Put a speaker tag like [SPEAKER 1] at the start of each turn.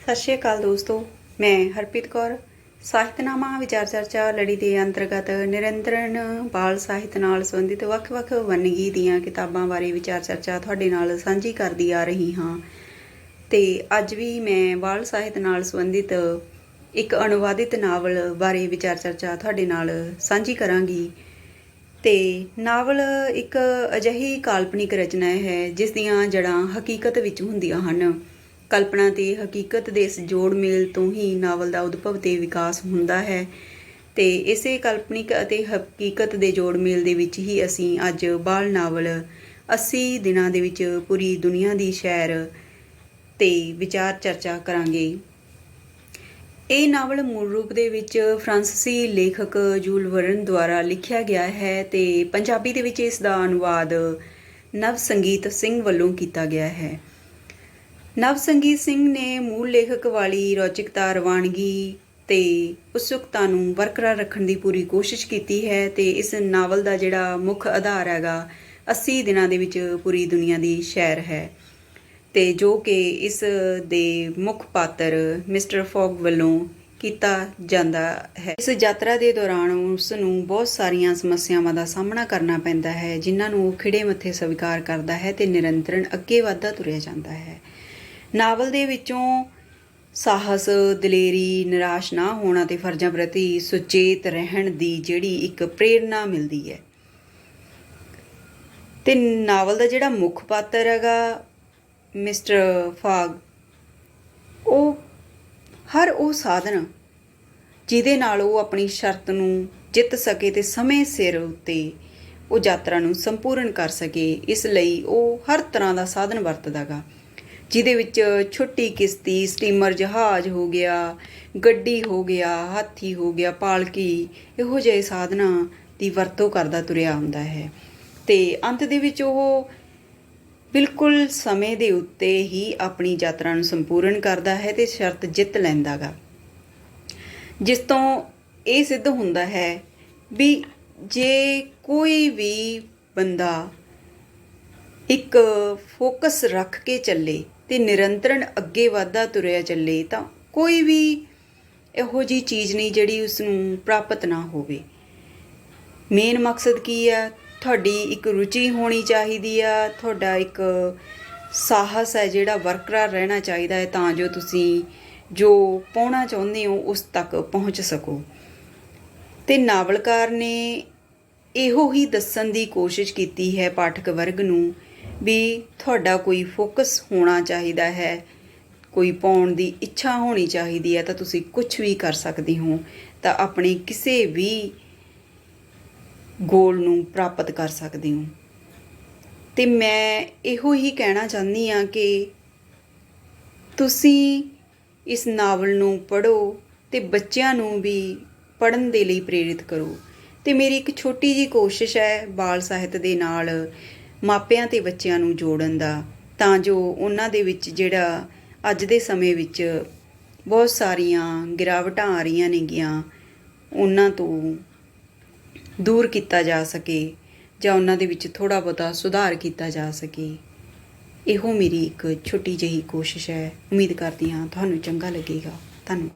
[SPEAKER 1] ਸਤਿ ਸ਼੍ਰੀ ਅਕਾਲ ਦੋਸਤੋ, ਮੈਂ ਹਰਪ੍ਰੀਤ ਕੌਰ। ਸਾਹਿਤਨਾਮਾ ਵਿਚਾਰ ਚਰਚਾ ਲੜੀ ਦੇ ਅੰਤਰਗਤ ਨਿਰੰਤਰਨ ਬਾਲ ਸਾਹਿਤ ਨਾਲ ਸੰਬੰਧਿਤ ਵੱਖ-ਵੱਖ ਵੰਨਗੀ ਦੀਆਂ ਕਿਤਾਬਾਂ ਬਾਰੇ ਵਿਚਾਰ ਚਰਚਾ ਤੁਹਾਡੇ ਨਾਲ ਸਾਂਝੀ ਕਰਦੀ ਆ ਰਹੀ ਹਾਂ। ਤੇ ਅੱਜ ਵੀ ਮੈਂ ਬਾਲ ਸਾਹਿਤ ਨਾਲ ਸੰਬੰਧਿਤ ਇੱਕ ਅਨੁਵਾਦਿਤ ਨਾਵਲ ਬਾਰੇ ਵਿਚਾਰ ਚਰਚਾ ਤੁਹਾਡੇ ਨਾਲ ਸਾਂਝੀ ਕਰਾਂਗੀ। ਤੇ ਨਾਵਲ ਇੱਕ ਅਜਿਹੀ ਕਾਲਪਨਿਕ ਰਚਨਾ ਹੈ ਜਿਸ ਦੀਆਂ ਜੜ੍ਹਾਂ ਹਕੀਕਤ ਵਿੱਚ ਹੁੰਦੀਆਂ ਹਨ। ਕਲਪਨਾ ਤੇ ਹਕੀਕਤ ਦੇ ਇਸ ਜੋੜ ਮੇਲ ਤੋਂ ਹੀ ਨਾਵਲ ਦਾ ਉਦਭਵ ਤੇ ਵਿਕਾਸ ਹੁੰਦਾ ਹੈ। ਤੇ ਇਸੇ ਕਲਪਨਿਕ ਅਤੇ ਹਕੀਕਤ ਦੇ ਜੋੜ ਮੇਲ ਦੇ ਵਿੱਚ ਹੀ ਅਸੀਂ ਅੱਜ ਬਾਲ ਨਾਵਲ 80 ਦਿਨਾਂ ਦੇ ਵਿੱਚ ਪੂਰੀ ਦੁਨੀਆ ਦੀ ਸ਼ਹਿਰ ਤੇ ਵਿਚਾਰ ਚਰਚਾ ਕਰਾਂਗੇ। ਇਹ ਨਾਵਲ ਮੂਲ ਰੂਪ ਦੇ ਵਿੱਚ ਫਰਾਂਸੀਸੀ ਲੇਖਕ ਜੂਲ ਵਰਨ ਦੁਆਰਾ ਲਿਖਿਆ ਗਿਆ ਹੈ ਤੇ ਪੰਜਾਬੀ ਦੇ ਵਿੱਚ ਇਸ ਦਾ ਅਨੁਵਾਦ ਨਵ ਸੰਗੀਤ ਸਿੰਘ ਵੱਲੋਂ ਕੀਤਾ ਗਿਆ ਹੈ। ਨਵ ਸੰਗੀਤ ਸਿੰਘ ਨੇ ਮੂਲ ਲੇਖਕ ਵਾਲੀ ਰੌਚਕਤਾ, ਰਵਾਨਗੀ ਤੇ ਉਤਸੁਕਤਾ ਨੂੰ ਬਰਕਰਾਰ ਰੱਖਣ ਦੀ ਪੂਰੀ ਕੋਸ਼ਿਸ਼ ਕੀਤੀ ਹੈ ਤੇ ਇਸ ਨਾਵਲ ਦਾ ਜਿਹੜਾ ਮੁੱਖ ਆਧਾਰ ਹੈਗਾ 80 ਦਿਨਾਂ ਦੇ ਵਿੱਚ ਪੂਰੀ ਦੁਨੀਆ ਦੀ ਸ਼ਹਿਰ ਹੈ। ਤੇ ਜੋ ਕਿ ਇਸ ਦੇ ਮੁੱਖ ਪਾਤਰ ਮਿਸਟਰ ਫੌਗ ਵੱਲੋਂ ਕੀਤਾ ਜਾਂਦਾ ਹੈ। ਇਸ ਯਾਤਰਾ ਦੇ ਦੌਰਾਨ ਉਸ ਨੂੰ ਬਹੁਤ ਸਾਰੀਆਂ ਸਮੱਸਿਆਵਾਂ ਦਾ ਸਾਹਮਣਾ ਕਰਨਾ ਪੈਂਦਾ ਹੈ, ਜਿਨ੍ਹਾਂ ਨੂੰ ਉਹ ਖਿੜੇ ਮੱਥੇ ਸਵੀਕਾਰ ਕਰਦਾ ਹੈ ਤੇ ਨਿਰੰਤਰਨ ਅੱਗੇ ਵਧਦਾ ਤੁਰਿਆ ਜਾਂਦਾ ਹੈ। ਨਾਵਲ ਦੇ ਵਿੱਚੋਂ ਸਾਹਸ, ਦਲੇਰੀ, ਨਿਰਾਸ਼ ਨਾ ਹੋਣਾ ਤੇ ਫਰਜ਼ਾਂ ਪ੍ਰਤੀ ਸੁਚੇਤ ਰਹਿਣ ਦੀ ਜਿਹੜੀ ਇੱਕ ਪ੍ਰੇਰਣਾ ਮਿਲਦੀ ਹੈ। ਤੇ ਨਾਵਲ ਦਾ ਜਿਹੜਾ ਮੁੱਖ ਪਾਤਰ ਹੈਗਾ ਮਿਸਟਰ ਫਾਗ, ਉਹ ਹਰ ਉਹ ਸਾਧਨ ਜਿਹਦੇ ਨਾਲ ਉਹ ਆਪਣੀ ਸ਼ਰਤ ਨੂੰ ਜਿੱਤ ਸਕੇ ਤੇ ਸਮੇਂ ਸਿਰ ਉੱਤੇ ਉਹ ਯਾਤਰਾ ਨੂੰ ਸੰਪੂਰਨ ਕਰ ਸਕੇ, ਇਸ ਲਈ ਉਹ ਹਰ ਤਰ੍ਹਾਂ ਦਾ ਸਾਧਨ ਵਰਤਦਾਗਾ। ਜਿਹਦੇ ਵਿੱਚ ਛੋਟੀ ਕਿਸ਼ਤੀ ਸਟੀਮਰ ਜਹਾਜ਼ ਹੋ ਗਿਆ, ਗੱਡੀ ਹੋ ਗਿਆ, ਹਾਥੀ ਹੋ ਗਿਆ, ਪਾਲਕੀ, ਇਹੋ ਜਿਹੇ ਸਾਧਨਾਂ ਦੀ ਵਰਤੋਂ ਕਰਦਾ ਤੁਰਿਆ ਹੁੰਦਾ ਹੈ। ਤੇ ਅੰਤ ਦੇ ਵਿੱਚ ਉਹ ਬਿਲਕੁਲ ਸਮੇਂ ਦੇ ਉੱਤੇ ਹੀ ਆਪਣੀ ਯਾਤਰਾ ਨੂੰ ਸੰਪੂਰਨ ਕਰਦਾ ਹੈ ਤੇ ਸ਼ਰਤ ਜਿੱਤ ਲੈਂਦਾਗਾ। ਜਿਸ ਤੋਂ ਇਹ ਸਿੱਧ ਹੁੰਦਾ ਹੈ ਵੀ ਜੇ ਕੋਈ ਵੀ ਬੰਦਾ ਇੱਕ ਫੋਕਸ ਰੱਖ ਕੇ ਚੱਲੇ ਤੇ ਨਿਰੰਤਰਨ ਅੱਗੇ ਵਧਦਾ ਤੁਰਿਆ ਚੱਲੇ ਤਾਂ ਕੋਈ ਵੀ ਇਹੋ ਜੀ ਚੀਜ਼ ਨਹੀਂ ਜਿਹੜੀ ਉਸ ਨੂੰ ਪ੍ਰਾਪਤ ਨਾ ਹੋਵੇ। ਮੇਨ ਮਕਸਦ ਕੀ ਆ? ਤੁਹਾਡੀ ਇੱਕ ਰੁਚੀ ਹੋਣੀ ਚਾਹੀਦੀ ਆ, ਤੁਹਾਡਾ ਇੱਕ ਸਾਹਸ ਹੈ ਜਿਹੜਾ ਵਰਕਰਾਰ ਰਹਿਣਾ ਚਾਹੀਦਾ ਹੈ ਤਾਂ ਜੋ ਤੁਸੀਂ ਜੋ ਪਹੁੰਚਣਾ ਚਾਹੁੰਦੇ ਹੋ ਉਸ ਤੱਕ ਪਹੁੰਚ ਸਕੋ। ਤੇ ਨਾਵਲਕਾਰ ਨੇ ਇਹੋ ਹੀ ਦੱਸਣ ਦੀ ਕੋਸ਼ਿਸ਼ ਕੀਤੀ ਹੈ ਪਾਠਕ ਵਰਗ ਨੂੰ ਵੀ ਤੁਹਾਡਾ ਕੋਈ ਫੋਕਸ ਹੋਣਾ ਚਾਹੀਦਾ ਹੈ, ਕੋਈ ਪਾਉਣ ਦੀ ਇੱਛਾ ਹੋਣੀ ਚਾਹੀਦੀ ਹੈ, ਤਾਂ ਤੁਸੀਂ ਕੁਝ ਵੀ ਕਰ ਸਕਦੇ ਹੋ, ਤਾਂ ਆਪਣੇ ਕਿਸੇ ਵੀ ਗੋਲ ਨੂੰ ਪ੍ਰਾਪਤ ਕਰ ਸਕਦੇ ਹੋ। ਤੇ ਮੈਂ ਇਹੋ ਹੀ ਕਹਿਣਾ ਚਾਹੁੰਦੀ ਆ ਕਿ ਤੁਸੀਂ ਇਸ ਨਾਵਲ ਨੂੰ ਪੜ੍ਹੋ ਤੇ ਬੱਚਿਆਂ ਨੂੰ ਵੀ ਪੜ੍ਹਨ ਦੇ ਲਈ ਪ੍ਰੇਰਿਤ ਕਰੋ। ਤੇ ਮੇਰੀ ਇੱਕ ਛੋਟੀ ਜੀ ਕੋਸ਼ਿਸ਼ ਹੈ ਬਾਲ ਸਾਹਿਤ ਦੇ ਨਾਲ ਮਾਪਿਆਂ ਤੇ ਬੱਚਿਆਂ ਨੂੰ ਜੋੜਨ ਦਾ, ਤਾਂ ਜੋ ਉਹਨਾਂ ਦੇ ਵਿੱਚ ਜਿਹੜਾ ਅੱਜ ਦੇ ਸਮੇਂ ਵਿੱਚ ਬਹੁਤ ਸਾਰੀਆਂ ਗਿਰਾਵਟਾਂ ਆ ਰਹੀਆਂ ਨੇਗੀਆਂ, ਉਹਨਾਂ ਤੋਂ ਦੂਰ ਕੀਤਾ ਜਾ ਸਕੇ ਜਾਂ ਉਹਨਾਂ ਦੇ ਵਿੱਚ ਥੋੜਾ ਬਹੁਤਾ ਸੁਧਾਰ ਕੀਤਾ ਜਾ ਸਕੇ। ਇਹੋ ਮੇਰੀ ਇੱਕ ਛੋਟੀ ਜਿਹੀ ਕੋਸ਼ਿਸ਼ ਹੈ। ਉਮੀਦ ਕਰਦੀ ਹਾਂ ਤੁਹਾਨੂੰ ਚੰਗਾ ਲੱਗੇਗਾ। ਧੰਨਵਾਦ।